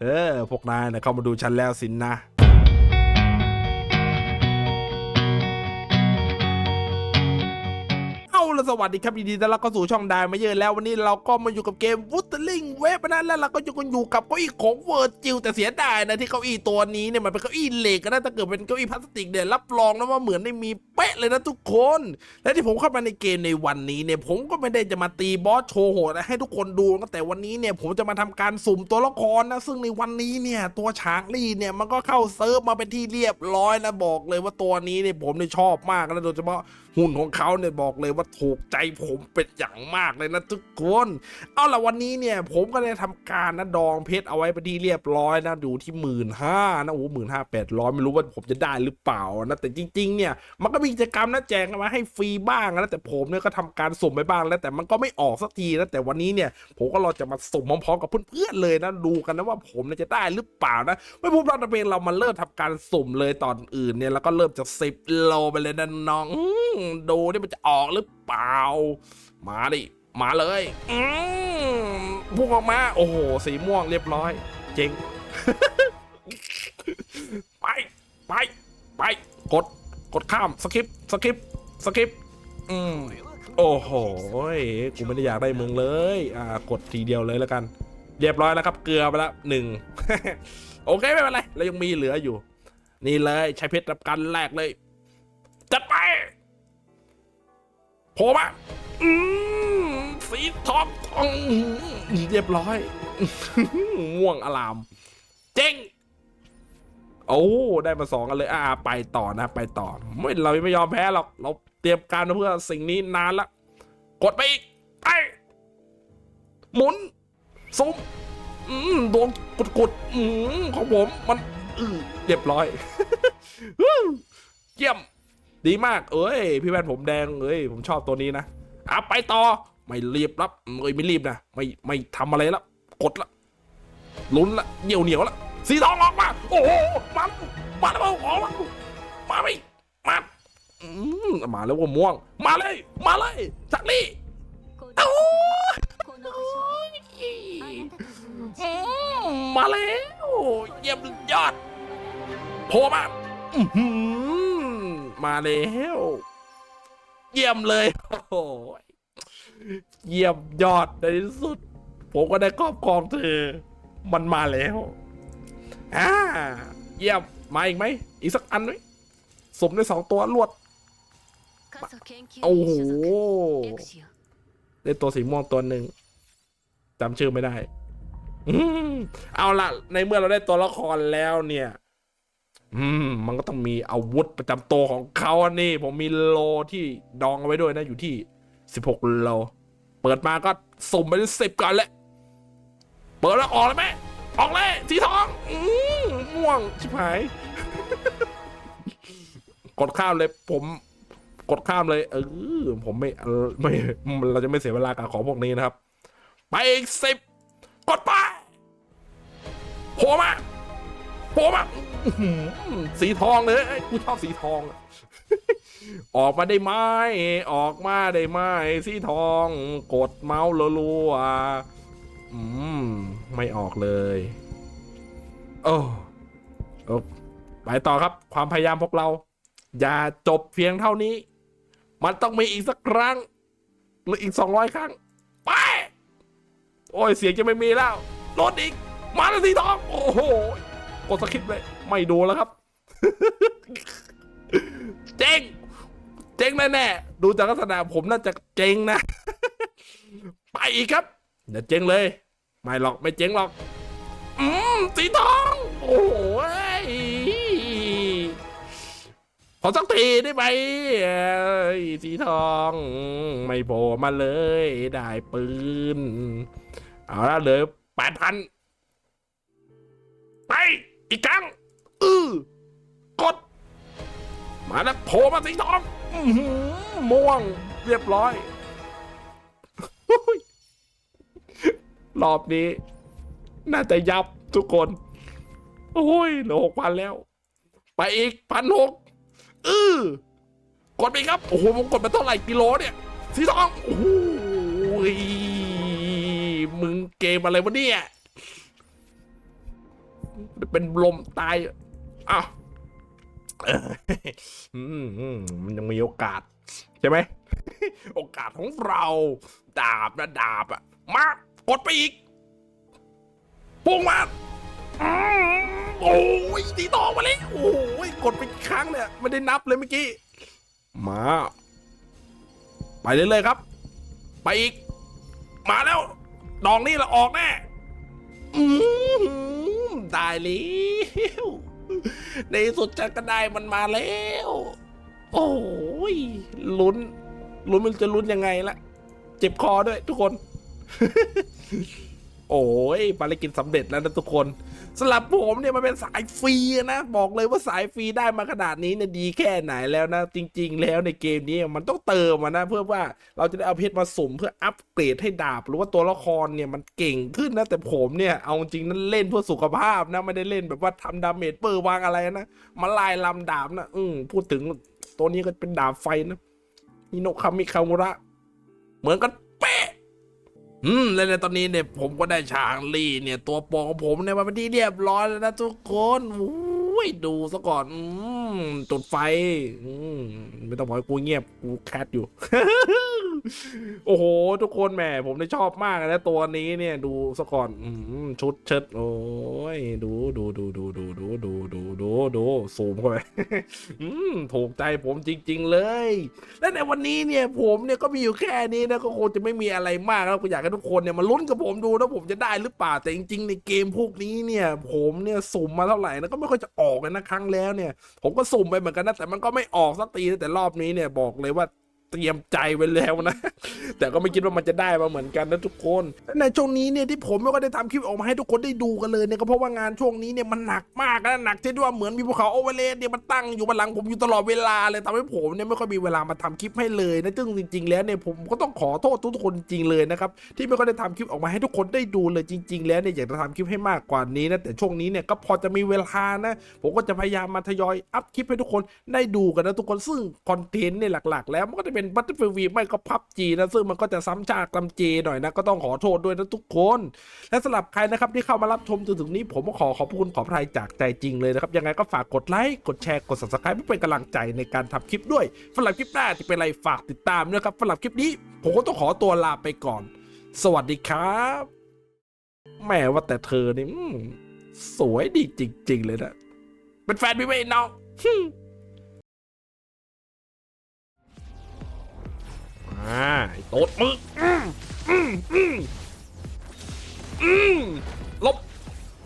เฮ้อพวกนายนะเข้ามาดูฉันแล้วสินนะเอาละสวัสดีครับยินดีต้อนรับเข้าสู่ช่องดายมาเยอะแล้ววันนี้เราก็มาอยู่กับเกมวูตลิงเว็บนะแล้วเราก็อยู่กันอยู่กับเก้าอี้ของเวอร์จิลแต่เสียดายนะที่เก้าอี้ตัวนี้เนี่ยมันเป็นเก้าอี้เหล็กนะถ้าเกิดเป็นเก้าอี้พลาสติกเนี่ยรับรองนะว่าเหมือนได้มี ป๊ะเลยนะทุกคน และที่ผมเข้ามาในเกมในวันนี้เนี่ยผมก็ไม่ได้จะมาตีบอสโชว์โหดให้ทุกคนดูแต่วันนี้เนี่ยผมจะมาทำการสุ่มตัวละครนะซึ่งในวันนี้เนี่ยตัวฉากลี่เนี่ยมันก็เข้าเซิร์ฟมาเป็นที่เรียบร้อยนะบอกเลยว่าตัวนี้เนี่ยผมเนี่ยชอบมากนะโดยเฉพาะหุ่นของเขาเนี่ยบอกเลยว่าถูกใจผมเป็นอย่างมากเลยนะทุกคน เอาละวันนี้เนี่ยผมก็ได้ทำการนะดองเพชรเอาไว้เป็นที่เรียบร้อยนะดูที่หมื่นห้านะโอ้หมื่นห้าแปดร้อยไม่รู้ว่าผมจะได้หรือเปล่านะแต่จริง ๆ เนี่ยมันก็มีกิจกรรมนะแจกมาให้ฟรีบ้างนะแต่ผมเนี่ยก็ทำการสุ่มไปบ้างแล้วแต่มันก็ไม่ออกสักทีนะแต่วันนี้เนี่ยผมก็รอจะมาสุ่มพร้อมๆกับเพื่อนๆเลยนะดูกันนะว่าผมเนี่ยจะได้หรือเปล่านะไม่พูดพลาดเพลงเรามาเริ่มทำการสุ่มเลยตอนอื่นเนี่ยแล้วก็เริ่มจากสิบโลไปเลยนะน้องดูนี่มันจะออกหรือเปล่า มาดิมาเลยอืมพุ่งออกมา โอ้โห สีม่วงเรียบร้อย เจ๋ง ไป ไป ไป กด กดข้ามสกิปสกิปสกิปอืมโอ้โหกูไม่ได้อยากได้มึงเลยอ่ากดทีเดียวเลยแล้วกัน เรียบร้อยแล้วครับเกลือไปแล้วหนึ่งโอเคไม่เป็นไรเรายังมีเหลืออยู่ นี่เลยใช้เพชรรับกันแรกเลยจัดไปโผล่มาอืมสีทองทองเรียบร้อยม่วงอลาม เจ๊ง โอ้ได้มาสองกันเลย อ่า ไปต่อนะไปต่อไม่เราไม่ยอมแพ้หรอกเราเตรียมการมาเพื่อสิ่งนี้นานละ กดไปอีกไปหมุนซุ่มอืมโดนกดกดๆอืมของผมมันอือเรียบร้อยเยี่ยม ดีมาก เอ้ย พี่แว่นผมแดงเอ้ย ผมชอบตัวนี้นะอะไปต่อไม่รีบรับเอ้ยไม่รีบนะไม่ไม่ทำอะไรละกดละลุ้นละเหนียวเหนียวละ สีทองออกมา โอ้โหมันมันมาของมาไม่มามาแล้วว่าม่วง มาเลย มาเลยจักรี่เอ้ามาแล้วเยี่ยมยอดโผล่มามาแล้ว เยี่ยมเลยโอ้ยเยี่ยมยอดในที่สุด ผมก็ได้ครอบครองเธอ มันมาแล้ว อ่าเยี่ยมมาอีกไหมอีกสักอันไหมสมได้สองตัวลวดโอ้โหได้ตัวสีม่วงตัวหนึ่งจำชื่อไม่ได้อเอาละในเมื่อเราได้ตัวละครแล้วเนี่ย อืม มันก็ต้องมีอาวุธประจำตัวของเขานี่ ผมมีโลที่ดองเอาไว้ด้วยนะ อยู่ที่สิบหกโล เปิดมาก็สุ่มไปสิบก่อนแหละ เปิดแล้วออกแล้วไหม ออกเลยสีทองอืมม่วงชิบหาย กดข้ามเลยผม กดข้ามเลยเออผมไม่ไม่เราจะไม่เสียเวลากับของพวกนี้นะครับ ไปอีกสิบกดไปโผล่มาโผล่มาสีทองเลยกูชอบสีทองอออกมาได้ไหมออกมาได้ไหมสีทอง กดเมาส์รัวๆ อืม ไม่ออกเลย โอ้โอ้ไปต่อครับ ความพยายามพวกเรา อย่าจบเพียงเท่านี้ มันต้องมีอีกสักครั้ง หรืออีกสองร้อยครั้ง ไป โอ้ย เสียงจะไม่มีแล้วรถอีก มาแล้วสีทอง โอ้โห กดสคริปต์เลย ไม่ดูแล้วครับ เจ๊ง เจ๊งแน่ๆ ดูจากลักษณะผมน่าจะเจ๊งนะ ไปอีกครับ เดี๋ยวเจ๊งเลย ไม่หรอกไม่เจ๊งหรอก อืมสีทอง โอ้โหยขอสักทีได้ไหมสีทองไม่โผล่มาเลย ได้ปืน เอาละเหลยแปดพันไป อีกครั้ง อือกด มาแล้วโผล่มาสีทองอม่วงเรียบร้อย รอบนี้ น่าจะยับทุกคน โอ้ยเหลือหกพันแล้ว ไปอีกพันหกอือกดไปครับ โอ้โหผมกดมาเท่าไหร่กิโลเนี่ยสีทองโอ้โหมึงเกมอะไรวะเนี่ยเป็นลมตายอ้าวเอออืมอืมมันยังมีโอกาส ใช่ไหม โอกาสของเรา ดาบนะดาบอะมา กดไปอีกพุ่งมาโอ้ยตีต่อมาเลยโอ้ยกดไปครั้งเนี่ยไม่ได้นับเลยเมื่อกี้ มา ไปเรื่อยๆครับ ไปอีก มาแล้ว ดองนี่ละออกแน่อืมได้แล้วในสุดจันก็ได้มันมาแล้ว โอ้ยลุ้น ลุ้นมันจะลุ้นยังไงละ เจ็บคอด้วยทุกคน โอ้ยภารกิจสำเร็จแล้วนะทุกคนสำหรับผมเนี่ยมันเป็นสายฟรีนะ บอกเลยว่าสายฟรีได้มาขนาดนี้เนี่ยดีแค่ไหนแล้วนะ จริง ๆ แล้วในเกมนี้มันต้องเติมนะ เพื่อว่าเราจะได้เอาเพชรมาสุ่มเพื่ออัปเกรดให้ดาบ หรือว่าตัวละครเนี่ยมันเก่งขึ้นนะ แต่ผมเนี่ยเอาจริงนั้นเล่นเพื่อสุขภาพนะไม่ได้เล่นแบบว่าทำดาเมจเปอร์วางอะไรนะมาลายลำดาบนะอืมพูดถึงตัวนี้ก็เป็นดาบไฟนะฮิโนคามิคามุระเหมือนกัน อืมและในตอนนี้เนี่ยผมก็ได้ชางลี่เนี่ย ตัวโปรของผมเนี่ยมาเป็นที่เรียบร้อยแล้วนะทุกคนอุ้ยดูซะก่อนอืมจุดไฟ อืมไม่ต้องบอกให้กูเงียบกูแคทอยู่ โอ้โห ทุกคนแหมผมได้ชอบมากเลยนะตัวนี้เนี่ยดูซะก่อนอืมชุดเชิดโอ้ยดูดูดูดูดูดูดูดูดูดูสูมเข้าไปอืมถูกใจผมจริง ๆ เลย และในวันนี้เนี่ยผมเนี่ยก็มีอยู่แค่นี้นะก็คงจะไม่มีอะไรมากแล้วก็อยากให้ทุกคนเนี่ยมาลุ้นกับผมดูนะผมจะได้หรือเปล่าแต่จริง ๆ ในเกมพวกนี้เนี่ย ผมเนี่ยสุ่มมาเท่าไหร่นะก็ไม่ค่อยจะออกเลยนะครั้งแล้วเนี่ย ผมก็สุ่มไปเหมือนกันนะแต่มันก็ไม่ออกสักทีแต่รอบนี้เนี่ยบอกเลยว่า เตรียมใจไว้แล้วนะ แต่ก็ไม่คิดว่ามันจะได้มาเหมือนกันนะทุกคน ในช่วงนี้เนี่ยที่ผมไม่ก็ได้ทำคลิปออกมาให้ทุกคนได้ดูกันเลยเนี่ยก็เพราะว่างานช่วงนี้เนี่ยมันหนักมากนะหนักเช่นที่ว่าเหมือนมีภูเขาโอเวอร์เลสเนี่ยมันตั้งอยู่บนหลังผมอยู่ตลอดเวลาเลยทำให้ผมเนี่ยไม่ค่อยมีเวลามาทำคลิปให้เลยนะซึ่งจริง ๆ แล้วเนี่ยผมก็ต้องขอโทษทุกคนจริงเลยนะครับที่ไม่ค่อยได้ทำคลิปออกมาให้ทุกคนได้ดูเลยจริง ๆ แล้วเนี่ยอยากจะทำคลิปให้มากกว่านี้นะแต่ช่วงนี้เนี่ยก็พอจะมีเวลานะผมก็จะพยายามมาทยอยอัพคลิปให้ทุกคนได้ดูกันนะทุกคนซึ่งคอนเทนต์เนี่ยหลัก ๆ แล้วมันก็จะเป็น็นบัตเตอร์ฟิลวีไม่ก็พับจีนะ ซึ่งมันก็จะซ้ำชากลำเจหน่อยนะ ก็ต้องขอโทษด้วยนะทุกคน และสำหรับใครนะครับที่เข้ามารับชมจนถึงนี้ ผมก็ขอขอบคุณขอพรายจากใจจริงเลยนะครับ ยังไงก็ฝากกดไลค์กดแชร์กด subscribe เพื่อเป็นกำลังใจในการทำคลิปด้วยสำหรับคลิปหน้าที่เป็นอะไรฝากติดตามด้วยครับสำหรับคลิปนี้ ผมก็ต้องขอตัวลาไปก่อน สวัสดีครับแม่ว่าแต่เธอนี่สวยดีจริง ๆ เลยนะ เป็นแฟนพี่เว้ยน้อง อ่าไอ้โต๊ดมึงอืมอืมอืมอืมลบ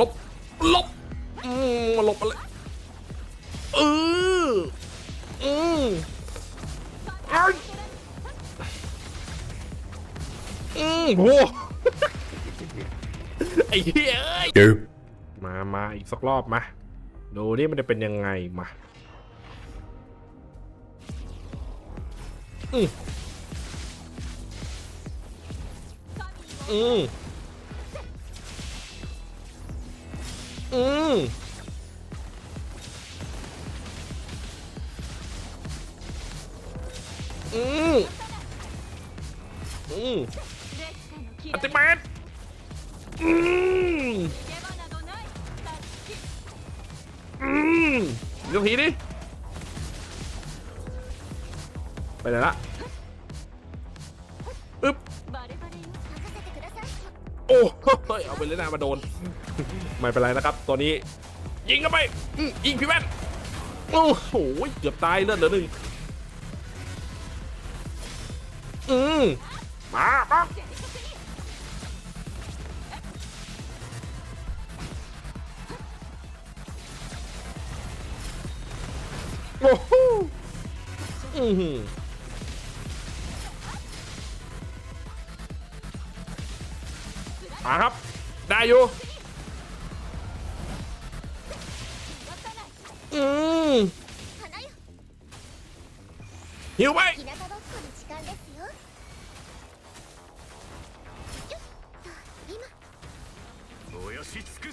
ลบ ลบอืมมาลบอะไรเอออืมไอ้อืมโหไอ้เหี้ยเอ้ย Go. มามาอีกสักรอบมา ดูนี่มันจะเป็นยังไงมาอืม อืมอืมอืมอืมอัติเมตอืมอืมเดี๋ยวทีดิไปไหนละอึ๊บ โอ้เฮ้ยเอาไปเลยนะมาโดน ไม่เป็นไรนะครับ ตัวนี้ ยิงเข้าไปอืมยิงพี่แว่นโอ้โหเกือบตายเลือดเหลือหนึ่งอืมมาปั๊บโอ้โหอือ มาครับ ได้อยู่ อืมหิวไป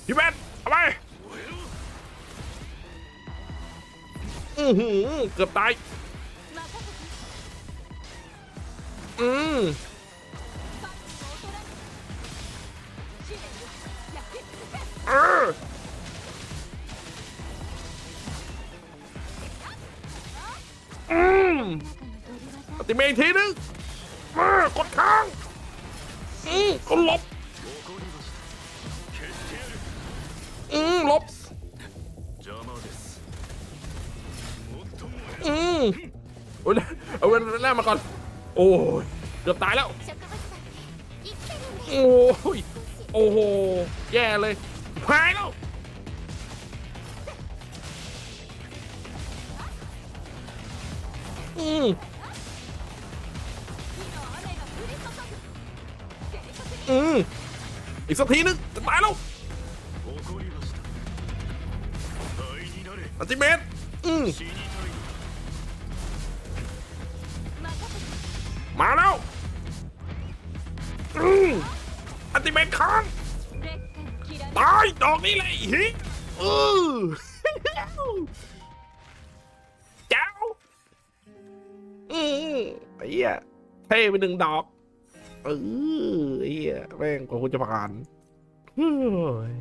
ฮิวแมนเอาไปอือหือเกือบตาย อืม อีทีนึงมากดค้างอืมก็ลบอืมลบอืมโอ้ยเอาเว้นหน้ามาก่อน โอ้ยเกือบตายแล้ว โอ้ยโอ้โห แย่เลยพายแล้วอืม อืมอีกสักทีนึงจะตายแล้วอันติเมตอืมมาแล้วอืมอันติเมตค้างตายดอกนี้เลยฮิอือจ้อืมไอ้เหี้ยเท่ไปหนึ่งดอก เออเหี้ยแม่งกว่าคุณจะผ่านเฮ้ย